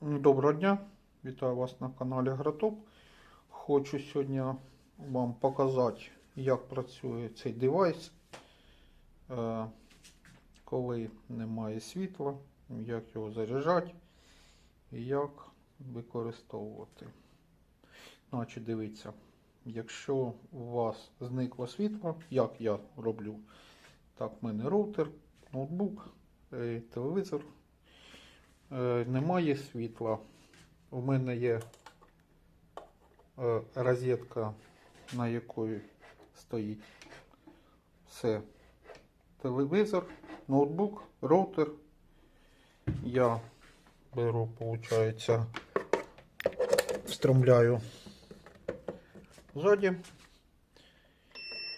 Доброго дня, вітаю вас на каналі Гратоп. Хочу сьогодні вам показати, як працює цей девайс, е, коли немає світла, як його заряджати і як використовувати. Значить, дивіться, якщо у вас зникло світло, як я роблю, так в мене роутер, ноутбук, е, телевізор. Е, Немає світла. У мене є е, розетка, на якої стоїть все. Телевізор, ноутбук, роутер. Я беру, виходить, встромляю ззаді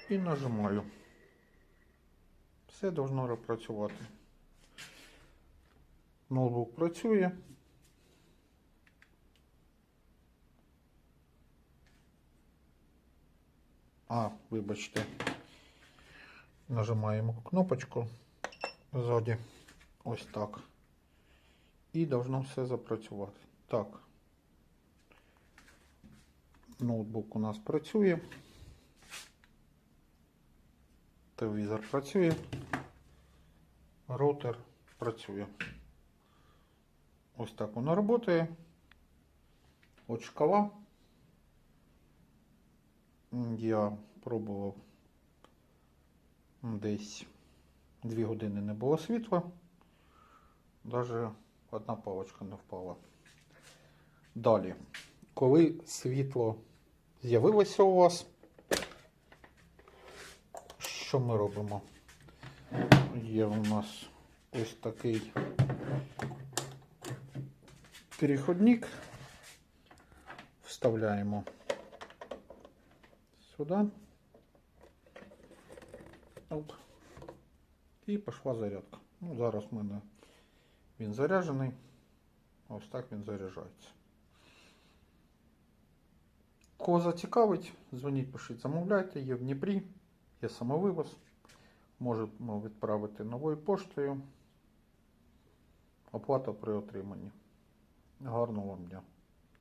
і нажимаю. Все должно працювати. Ноутбук працює. А, вибачте. Нажимаємо кнопочку ззаді. Ось так. І должно все запрацювати. Так. Ноутбук у нас працює. Телевізор працює. Роутер працює. Ось так воно працює. От шкала. Я пробував десь 2 години не було світла. Навіть одна палочка не впала. Далі, коли світло з'явилося у вас, що ми робимо? Є у нас ось такий переходник вставляємо сюди. Оп. І пішла зарядка. Ну, зараз в мене він заряджений. Ось так він заряджається. Кого зацікавить, дзвоніть, пишіть, замовляйте, є в Дніпрі, є самовивоз. Можемо відправити новою поштою. Оплата при отриманні. Гарного вам дня.